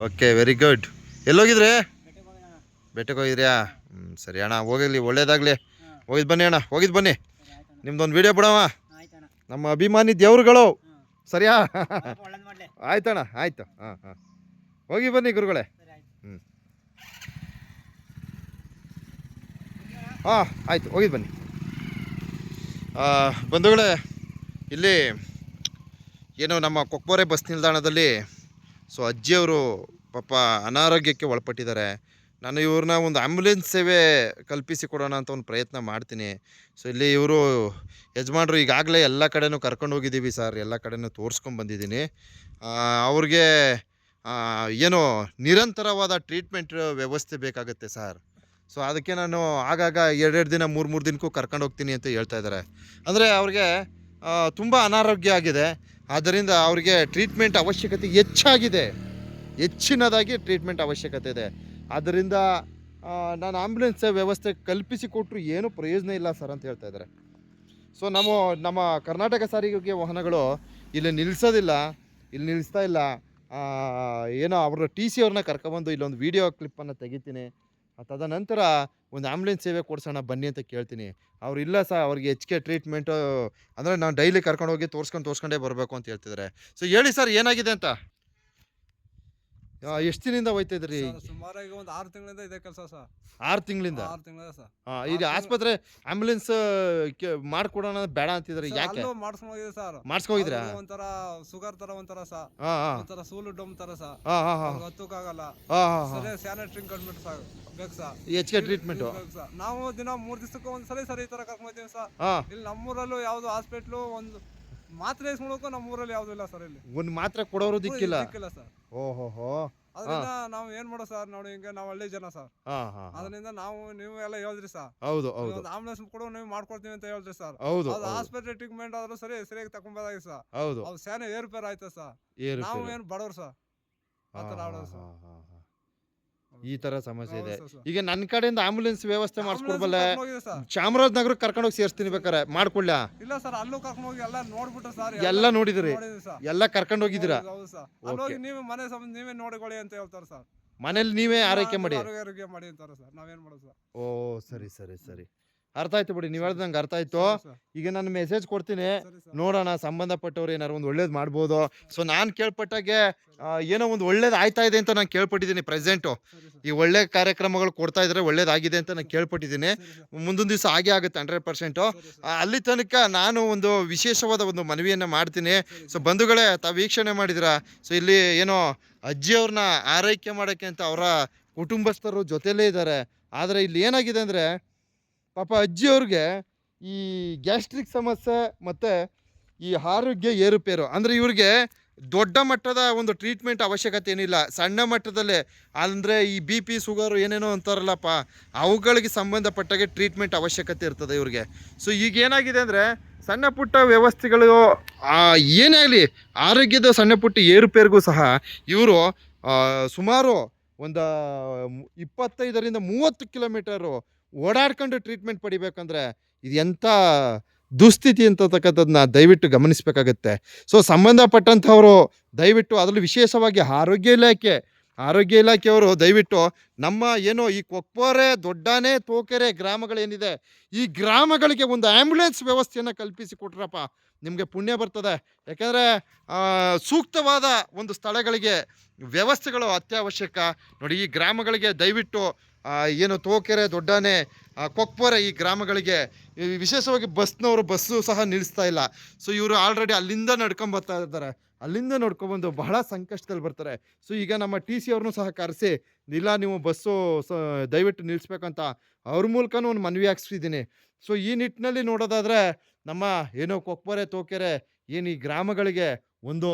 Okay very good ಎಲ್ಲೋಗಿದ್ರೆ? ಬೆಟ್ಟಕ್ಕೆ ಹೋಗಿದ್ರ್ಯಾ ಹ್ಞೂ ಸರಿ ಅಣ್ಣ, ಹೋಗಿರಲಿ, ಒಳ್ಳೇದಾಗಲಿ. ಹೋಗಿದ್ ಬನ್ನಿ ಅಣ್ಣ, ಹೋಗಿದ್ ಬನ್ನಿ. ನಿಮ್ದೊಂದು ವಿಡಿಯೋ ಬಿಡವ ನಮ್ಮ ಅಭಿಮಾನಿ ದೇವ್ರುಗಳು. ಸರಿಯಾ? ಆಯ್ತಣ್ಣ, ಆಯ್ತು. ಹಾಂ ಹಾಂ. ಹೋಗಿ ಬನ್ನಿ ಗುರುಗಳೇ. ಹ್ಞೂ ಹಾಂ, ಆಯ್ತು ಹೋಗಿದ್ದು ಬನ್ನಿ. ಬಂಧುಗಳೇ, ಇಲ್ಲಿ, ಏನು ನಮ್ಮ ಕೊಕ್ಬೋರೆ ಬಸ್ ನಿಲ್ದಾಣದಲ್ಲಿ ಸೊ ಅಜ್ಜಿಯವರು ಪಾಪ ಅನಾರೋಗ್ಯಕ್ಕೆ ಒಳಪಟ್ಟಿದ್ದಾರೆ. ನಾನು ಇವ್ರನ್ನ ಒಂದು ಆ್ಯಂಬುಲೆನ್ಸ್ ಸೇವೆ ಕಲ್ಪಿಸಿ ಕೊಡೋಣ ಅಂತ ಒಂದು ಪ್ರಯತ್ನ ಮಾಡ್ತೀನಿ. ಸೊ ಇಲ್ಲಿ ಇವರು ಯಜಮಾನ್ರು ಈಗಾಗಲೇ ಎಲ್ಲ ಕಡೆನೂ ಕರ್ಕೊಂಡು ಹೋಗಿದ್ದೀವಿ ಸರ್. ಎಲ್ಲ ಕಡೆನೂ ತೋರಿಸ್ಕೊಂಡು ಬಂದಿದ್ದೀನಿ. ಆ, ಅವ್ರಿಗೆ ಏನು ನಿರಂತರವಾದ ಟ್ರೀಟ್ಮೆಂಟ್ ವ್ಯವಸ್ಥೆ ಬೇಕಾಗುತ್ತೆ ಸರ್. ಸೊ ಅದಕ್ಕೆ ನಾನು ಆಗಾಗ ಎರಡೆರಡು ದಿನ ಮೂರು ಮೂರು ದಿನಕ್ಕೂ ಕರ್ಕೊಂಡು ಹೋಗ್ತೀನಿ ಅಂತ ಹೇಳ್ತಾ ಇದ್ದಾರೆ. ಅಂದರೆ ಅವ್ರಿಗೆ ತುಂಬ ಅನಾರೋಗ್ಯ ಆಗಿದೆ. ಆದ್ದರಿಂದ ಅವರಿಗೆ ಟ್ರೀಟ್ಮೆಂಟ್ ಅವಶ್ಯಕತೆ ಹೆಚ್ಚಾಗಿದೆ. ಹೆಚ್ಚಿನದಾಗಿ ಟ್ರೀಟ್ಮೆಂಟ್ ಅವಶ್ಯಕತೆ ಇದೆ. ಆದ್ದರಿಂದ ನಾನು ಆಂಬ್ಯುಲೆನ್ಸ್ ವ್ಯವಸ್ಥೆ ಕಲ್ಪಿಸಿ ಕೊಟ್ಟರು ಏನೂ ಪ್ರಯೋಜನ ಇಲ್ಲ ಸರ್ ಅಂತ ಹೇಳ್ತಾ ಇದ್ದಾರೆ. ಸೊ ನಮ್ಮ ನಮ್ಮ ಕರ್ನಾಟಕ ಸಾರಿಗೆ ವಾಹನಗಳು ಇಲ್ಲಿ ನಿಲ್ಲಿಸೋದಿಲ್ಲ ಇಲ್ಲಿ ನಿಲ್ಲಿಸ್ತಾ ಇಲ್ಲ. ಏನೋ ಅವರ ಟಿ ಸಿ ಅವ್ರನ್ನ ಕರ್ಕೊಬಂದು ಇಲ್ಲೊಂದು ವೀಡಿಯೋ ಕ್ಲಿಪ್ಪನ್ನು ತೆಗಿತೀನಿ. ತದನಂತರ ಒಂದು ಆ್ಯಂಬುಲೆನ್ಸ್ ಸೇವೆ ಕೊಡ್ಸೋಣ ಬನ್ನಿ ಅಂತ ಕೇಳ್ತೀನಿ. ಅವ್ರು ಇಲ್ಲ ಸರ್ ಅವ್ರಿಗೆ ಹೆಚ್ಚಿಗೆ ಟ್ರೀಟ್ಮೆಂಟು, ಅಂದರೆ ನಾನು ಡೈಲಿ ಕರ್ಕೊಂಡು ಹೋಗಿ ತೋರ್ಸ್ಕೊಂಡು ತೋರ್ಸ್ಕೊಂಡೇ ಬರಬೇಕು ಅಂತ ಹೇಳ್ತಿದ್ದಾರೆ ಸೊ ಹೇಳಿ ಸರ್ ಏನಾಗಿದೆ ಅಂತ? ಎಷ್ಟು ದಿನದಿಂದ ಹೋಯ್ತಾ ಇದ್ರಿ ಸುಮಾರಾಗಿ ಒಂದು ಆರು ತಿಂಗಳಿಂದ ಇದೆ ಕೆಲಸ ಸರ್. ಆರು ತಿಂಗಳಿಂದ? ಆರು ತಿಂಗಳಿಂದ ಸರ್. ಈಗ ತಿಂಗ್ಳು- ಆಸ್ಪತ್ರೆ ಆಂಬ್ಯುಲೆನ್ಸ್ ಮಾಡ್ಕೊಡೋಣ ಬೇಡ ಅಂತಿದ್ರೆ ಯಾಕೆ? ಅಲ್ಲೂ ಮಾಡ್ಸ್ಕೊಂಡ್ ಹೋಗಿದೆ ಸರ್. ಮಾಡಿಸ್ಕೋಗಿದ್ರಾ ಅವ್ರಿಗೆ ಒಂಥರ ಸುಗರ್ ತರ ಒಂಥರ ಸರ್. ಒಂಥರ ಸೂಲು ಡಮ್ ತರ ಸರ್. ಹತ್ತಕ್ಕಾಗಲ್ಲ. ಹಾಂ ಹಾಂ ಸರಿ ಬೇಕು ಸರ್. ಹೆಚ್ಚಿಗೆ ಟ್ರೀಟ್ಮೆಂಟ್? ಬೇಕು ಸರ್. ನಾವು ದಿನ ಮೂರ್ ದಿವಸಕ್ಕೆ ಒಂದ್ ಸರಿ ಸರಿ ಈ ತರ ಕರ್ಕೊಂಡ್ ಹೋಗ್ತೀವಿ ಸರ್. ಇಲ್ಲಿ ನಮ್ಮೂರಲ್ಲೂ ಯಾವ್ದು ಹಾಸ್ಪಿಟ್ಲು ಒಂದು ಮಾತ್ರೆ ನಮ್ಮ ಊರಲ್ಲಿ ಯಾವ್ದು ಇಲ್ಲ ಸರ್ ಇಲ್ಲಿ. ಒಂದು ಮಾತ್ರೆ ಕೊಡೋರು ದಿಕ್ಕಿಲ್ಲ? ದಿಕ್ಕಿಲ್ಲ ಸರ್. ಓಹೋ ಹೋ. ಅದರಿಂದ ನಾವು ಏನ್ ಮಾಡೋ ಸರ್ ನೋಡಿ ಹಿಂಗೆ ನಾವು ಹಳ್ಳಿ ಜನ ಸರ್. ಹಾಂ ಹಾಂ ಅದರಿಂದ ನಾವು ನೀವು ಎಲ್ಲ ಹೇಳಿದ್ರಿ ಸರ್. ಹೌದು ಹೌದು. ಒಂದು ಆಂಬುಲೆನ್ಸ್ ಕೂಡ ನೀವು ಮಾಡ್ಕೊಡ್ತೀವಿ ಅಂತ ಹೇಳಿದ್ರಿ ಸರ್. ಹೌದು ಅದು ಹೌದು. ಟ್ರೀಟ್ಮೆಂಟ್ ಆದ್ರೂ ಸರಿ ಸರಿಯಾಗಿ ತಕೊಂಬೋದಾಗಿ ಸರ್. ಹೌದು. ಅವ್ ಸ್ಯಾನೆ ಏರ್ಪೇರ್ ಆಯ್ತಾ ಸರ್. ಏರು ನಾವು. ಏನು ಬಡವ್ರು ಸರ್. ಆ ಥರ ಆಡೋದು ಸರ್. ಈ ತರ ಸಮಸ್ಯೆ ಇದೆ. ಈಗ ನನ್ನ ಕಡೆಯಿಂದ ಆಂಬುಲೆನ್ಸ್ ವ್ಯವಸ್ಥೆ ಮಾಡಿಸ್ಕೊಡ್ಬಲ್ಲ. ಚಾಮರಾಜನಗರ ಕರ್ಕೊಂಡ್ ಹೋಗಿ ಸೇರಿಸ್ತೀನಿ ಬೇಕಾರೆ ಮಾಡ್ಕೊಳ್ಳ ಇಲ್ಲ ಸರ್ ಅಲ್ಲೂ ಕರ್ಕೊಂಡು ಹೋಗಿ ಎಲ್ಲ ನೋಡ್ಬಿಟ್ರೆ ಸರ್ ಎಲ್ಲ ನೋಡಿದಿರಿ. ಎಲ್ಲ ಕರ್ಕೊಂಡು ಹೋಗಿದ್ದೀರಾ? ನೀವೇ ಮನೆ ಸಂಬಂಧ ನೀವೇ ನೋಡಿಕೊಳ್ಳಿ ಅಂತ ಹೇಳ್ತಾರೆ ಸರ್. ಮನೇಲಿ ನೀವೇ ಆರೈಕೆ ಮಾಡಿ. ಆರೋಗ್ಯ ಮಾಡಿ ಅಂತಾರೆ ಸರ್. ನಾವೇನ್ ಮಾಡೋದು ಸರ್? ಓ ಸರಿ ಸರಿ ಸರಿ. ಅರ್ಥ ಆಯ್ತು ಬಿಡಿ ನೀವು ಹೇಳ್ದಂಗೆ ಅರ್ಥ ಆಯ್ತು. ಈಗ ನಾನು ಮೆಸೇಜ್ ಕೊಡ್ತೀನಿ. ನೋಡೋಣ ಸಂಬಂಧಪಟ್ಟವ್ರು ಏನಾರು ಒಂದು ಒಳ್ಳೇದು ಮಾಡ್ಬೋದು. ಸೊ ನಾನು ಕೇಳ್ಪಟ್ಟಾಗೆ ಏನೋ ಒಂದು ಒಳ್ಳೇದು ಆಯ್ತಾ ಇದೆ ಅಂತ ನಾನು ಕೇಳ್ಪಟ್ಟಿದ್ದೀನಿ ಪ್ರೆಸೆಂಟು ಈ ಒಳ್ಳೆ ಕಾರ್ಯಕ್ರಮಗಳು ಕೊಡ್ತಾ ಇದ್ರೆ ಒಳ್ಳೇದಾಗಿದೆ ಅಂತ ನಾನು ಕೇಳ್ಪಟ್ಟಿದ್ದೀನಿ. ಮುಂದೊಂದು ದಿವಸ ಹಾಗೆ ಆಗುತ್ತೆ ಹಂಡ್ರೆಡ್ ಪರ್ಸೆಂಟು ಅಲ್ಲಿ ತನಕ ನಾನು ಒಂದು ವಿಶೇಷವಾದ ಒಂದು ಮನವಿಯನ್ನು ಮಾಡ್ತೀನಿ. ಸೊ ಬಂಧುಗಳೇ ತಾವು ವೀಕ್ಷಣೆ ಮಾಡಿದಿರಾ ಸೊ ಇಲ್ಲಿ ಏನೋ ಅಜ್ಜಿಯವ್ರನ್ನ ಆರೈಕೆ ಮಾಡೋಕ್ಕೆ ಅಂತ ಅವರ ಕುಟುಂಬಸ್ಥರು ಜೊತೆಲೇ ಇದ್ದಾರೆ. ಆದರೆ ಇಲ್ಲಿ ಏನಾಗಿದೆ ಅಂದರೆ ಪಾಪ ಅಜ್ಜಿಯವ್ರಿಗೆ ಈ ಗ್ಯಾಸ್ಟ್ರಿಕ್ ಸಮಸ್ಯೆ ಮತ್ತು ಈ ಆರೋಗ್ಯ ಏರುಪೇರು. ಅಂದರೆ ಇವ್ರಿಗೆ ದೊಡ್ಡ ಮಟ್ಟದ ಒಂದು ಟ್ರೀಟ್ಮೆಂಟ್ ಅವಶ್ಯಕತೆ ಏನಿಲ್ಲ. ಸಣ್ಣ ಮಟ್ಟದಲ್ಲೇ. ಅಂದರೆ ಈ ಬಿ ಪಿ, ಶುಗರು ಏನೇನೋ ಅಂತಾರಲ್ಲಪ್ಪ, ಅವುಗಳಿಗೆ ಸಂಬಂಧಪಟ್ಟಾಗೆ ಟ್ರೀಟ್ಮೆಂಟ್ ಅವಶ್ಯಕತೆ ಇರ್ತದೆ ಇವ್ರಿಗೆ. ಸೊ ಈಗ ಏನಾಗಿದೆ ಅಂದರೆ ಸಣ್ಣ ಪುಟ್ಟ ವ್ಯವಸ್ಥೆಗಳು ಏನೇ ಆಗಲಿ, ಆರೋಗ್ಯದ ಸಣ್ಣ ಪುಟ್ಟ ಏರುಪೇರಿಗೂ ಸಹ ಇವರು ಸುಮಾರು ಒಂದು ಇಪ್ಪತ್ತೈದರಿಂದ ಮೂವತ್ತು ಕಿಲೋಮೀಟರು ಓಡಾಡ್ಕೊಂಡು ಟ್ರೀಟ್ಮೆಂಟ್ ಪಡಿಬೇಕಂದ್ರೆ ಇದು ಎಂಥ ದುಸ್ಥಿತಿ ಅಂತಕ್ಕಂಥದ್ದನ್ನ ದಯವಿಟ್ಟು ಗಮನಿಸಬೇಕಾಗತ್ತೆ. ಸೊ, ಸಂಬಂಧಪಟ್ಟಂಥವರು ದಯವಿಟ್ಟು ಅದರಲ್ಲಿ ವಿಶೇಷವಾಗಿ ಆರೋಗ್ಯ ಇಲಾಖೆ, ಆರೋಗ್ಯ ಇಲಾಖೆಯವರು ದಯವಿಟ್ಟು ನಮ್ಮ ಏನು ಈ ಕೊಕ್ಕೋರೆ, ದೊಡ್ಡಾನೆ, ತೋಕೆರೆ ಗ್ರಾಮಗಳೇನಿದೆ, ಈ ಗ್ರಾಮಗಳಿಗೆ ಒಂದು ಆ್ಯಂಬುಲೆನ್ಸ್ ವ್ಯವಸ್ಥೆಯನ್ನು ಕಲ್ಪಿಸಿ ಕೊಟ್ರಪ್ಪ ನಿಮಗೆ ಪುಣ್ಯ ಬರ್ತದೆ. ಯಾಕೆಂದರೆ ಸೂಕ್ತವಾದ ಒಂದು ಸ್ಥಳಗಳಿಗೆ ವ್ಯವಸ್ಥೆಗಳು ಅತ್ಯವಶ್ಯಕ. ನೋಡಿ, ಈ ಗ್ರಾಮಗಳಿಗೆ ದಯವಿಟ್ಟು ಏನು ತೋಕೆರೆ ದೊಡ್ಡನೆ ಕೊಕ್ಪೋರೆ ಈ ಗ್ರಾಮಗಳಿಗೆ ವಿಶೇಷವಾಗಿ ಬಸ್ನವರು ಬಸ್ಸು ಸಹ ನಿಲ್ಲಿಸ್ತಾ ಇಲ್ಲ. ಸೊ ಇವರು ಆಲ್ರೆಡಿ ಅಲ್ಲಿಂದ ನಡ್ಕೊಂಡ್ ಬರ್ತಾ ಇದ್ದಾರೆ. ಅಲ್ಲಿಂದ ನೋಡ್ಕೊಬಂದು ಬಹಳ ಸಂಕಷ್ಟದಲ್ಲಿ ಬರ್ತಾರೆ. ಸೊ ಈಗ ನಮ್ಮ ಟಿ ಸಿ ಅವ್ರನ್ನೂ ಸಹ ಕರೆಸಿ, ಇಲ್ಲ ನೀವು ಬಸ್ಸು ದಯವಿಟ್ಟು ನಿಲ್ಲಿಸ್ಬೇಕಂತ ಅವ್ರ ಮೂಲಕನೂ ಒಂದು ಮನವಿ ಹಾಕ್ಸಿದ್ದೀನಿ. ಸೊ ಈ ನಿಟ್ಟಿನಲ್ಲಿ ನೋಡೋದಾದರೆ ನಮ್ಮ ಏನೋ ಕೊಪ್ಪರೆ ತೋಕೆರೆ, ಏನು ಈ ಗ್ರಾಮಗಳಿಗೆ ಒಂದು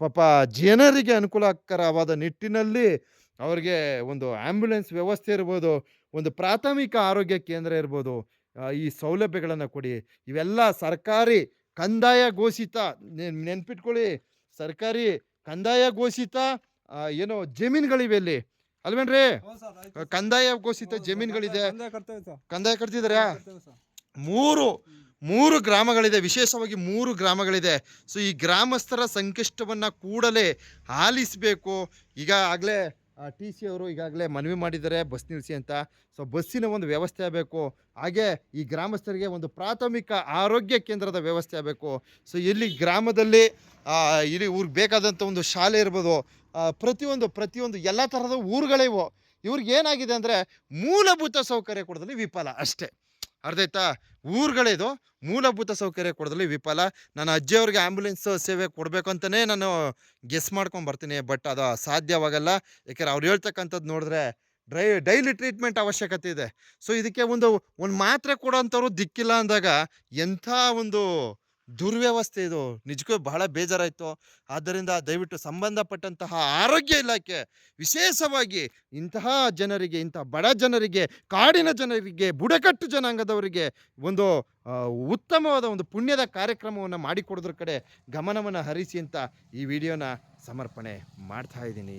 ಪಾಪ ಜನರಿಗೆ ಅನುಕೂಲಕರವಾದ ನಿಟ್ಟಿನಲ್ಲಿ ಅವರಿಗೆ ಒಂದು ಆ್ಯಂಬುಲೆನ್ಸ್ ವ್ಯವಸ್ಥೆ ಇರ್ಬೋದು ಒಂದು ಪ್ರಾಥಮಿಕ ಆರೋಗ್ಯ ಕೇಂದ್ರ ಇರ್ಬೋದು ಈ ಸೌಲಭ್ಯಗಳನ್ನು ಕೊಡಿ. ಇವೆಲ್ಲ ಸರ್ಕಾರಿ ಕಂದಾಯ ಘೋಷಿತ ನೆನ್- ನೆನ್ಪಿಟ್ಕೊಳ್ಳಿ. ಸರ್ಕಾರಿ ಕಂದಾಯ ಘೋಷಿತ ಏನೋ ಜಮೀನುಗಳಿವೆ ಇಲ್ಲಿ. ಅಲ್ವೇನ್ರಿ. ಕಂದಾಯ ಘೋಷಿತ ಜಮೀನುಗಳಿದೆ. ಕಂದಾಯ ಕಟ್ತಿದಾರಾ ಮೂರು ಮೂರು ಗ್ರಾಮಗಳಿದೆ ವಿಶೇಷವಾಗಿ ಮೂರು ಗ್ರಾಮಗಳಿದೆ. ಸೊ ಈ ಗ್ರಾಮಸ್ಥರ ಸಂಕಷ್ಟವನ್ನು ಕೂಡಲೇ ಆಲಿಸಬೇಕು. ಈಗ ಆಗಲೇ ಟಿ ಸಿ ಅವರು ಈಗಾಗಲೇ ಮನವಿ ಮಾಡಿದ್ದಾರೆ, ಬಸ್ ನಿಲ್ಲಿಸಿ ಅಂತ. ಸೊ ಬಸ್ಸಿನ ಒಂದು ವ್ಯವಸ್ಥೆ ಆಗಬೇಕು. ಹಾಗೆ ಈ ಗ್ರಾಮಸ್ಥರಿಗೆ ಒಂದು ಪ್ರಾಥಮಿಕ ಆರೋಗ್ಯ ಕೇಂದ್ರದ ವ್ಯವಸ್ಥೆ ಆಗಬೇಕು. ಸೊ ಇಲ್ಲಿ ಗ್ರಾಮದಲ್ಲಿ ಇಲ್ಲಿ ಊರಿಗೆ ಬೇಕಾದಂಥ ಒಂದು ಶಾಲೆ ಇರ್ಬೋದು ಪ್ರತಿಯೊಂದು ಪ್ರತಿಯೊಂದು ಎಲ್ಲ ಥರದ ಊರುಗಳಿವು ಇವ್ರಿಗೆ ಏನಾಗಿದೆ ಅಂದರೆ ಮೂಲಭೂತ ಸೌಕರ್ಯ ಕೊಡೋದ್ರಲ್ಲಿ ವಿಫಲ ಅಷ್ಟೇ. ಅರ್ಧಾಯ್ತಾ ಊರುಗಳಿದು ಮೂಲಭೂತ ಸೌಕರ್ಯ ಕೊಡೋದ್ರಲ್ಲಿ ವಿಫಲ. ನಾನು ಅಜ್ಜಿಯವ್ರಿಗೆ ಆ್ಯಂಬುಲೆನ್ಸ್ ಸೇವೆ ಕೊಡಬೇಕು ಅಂತಲೇ ನಾನು ಗೆಸ್ ಮಾಡ್ಕೊಂಡು ಬರ್ತೀನಿ, ಬಟ್ ಅದು ಸಾಧ್ಯವಾಗಲ್ಲ ಯಾಕೆಂದ್ರೆ ಅವ್ರು ಹೇಳ್ತಕ್ಕಂಥದ್ದು ನೋಡಿದ್ರೆ ಡ್ರೈ, ಡೈಲಿ ಟ್ರೀಟ್ಮೆಂಟ್ ಅವಶ್ಯಕತೆ ಇದೆ. ಸೊ, ಇದಕ್ಕೆ ಒಂದು ಒಂದು ಮಾತ್ರೆ ಕೊಡೋಂಥವ್ರು ದಿಕ್ಕಿಲ್ಲ ಅಂದಾಗ ಎಂಥ ಒಂದು ದುರ್ವ್ಯವಸ್ಥೆ ಇದು ನಿಜಕ್ಕೂ ಬಹಳ ಬೇಜಾರಾಯಿತು. ಆದ್ದರಿಂದ ದಯವಿಟ್ಟು ಸಂಬಂಧಪಟ್ಟಂತಹ ಆರೋಗ್ಯ ಇಲಾಖೆ ವಿಶೇಷವಾಗಿ ಇಂತಹ ಜನರಿಗೆ ಇಂತಹ ಬಡ ಜನರಿಗೆ, ಕಾಡಿನ ಜನರಿಗೆ, ಬುಡಕಟ್ಟು ಜನಾಂಗದವರಿಗೆ ಒಂದು ಉತ್ತಮವಾದ ಒಂದು ಪುಣ್ಯದ ಕಾರ್ಯಕ್ರಮವನ್ನು ಮಾಡಿಕೊಡೋದ್ರ ಕಡೆ ಗಮನವನ್ನು ಹರಿಸಿ ಅಂತ ಈ ವಿಡಿಯೋನ ಸಮರ್ಪಣೆ ಮಾಡ್ತಾ ಇದ್ದೀನಿ.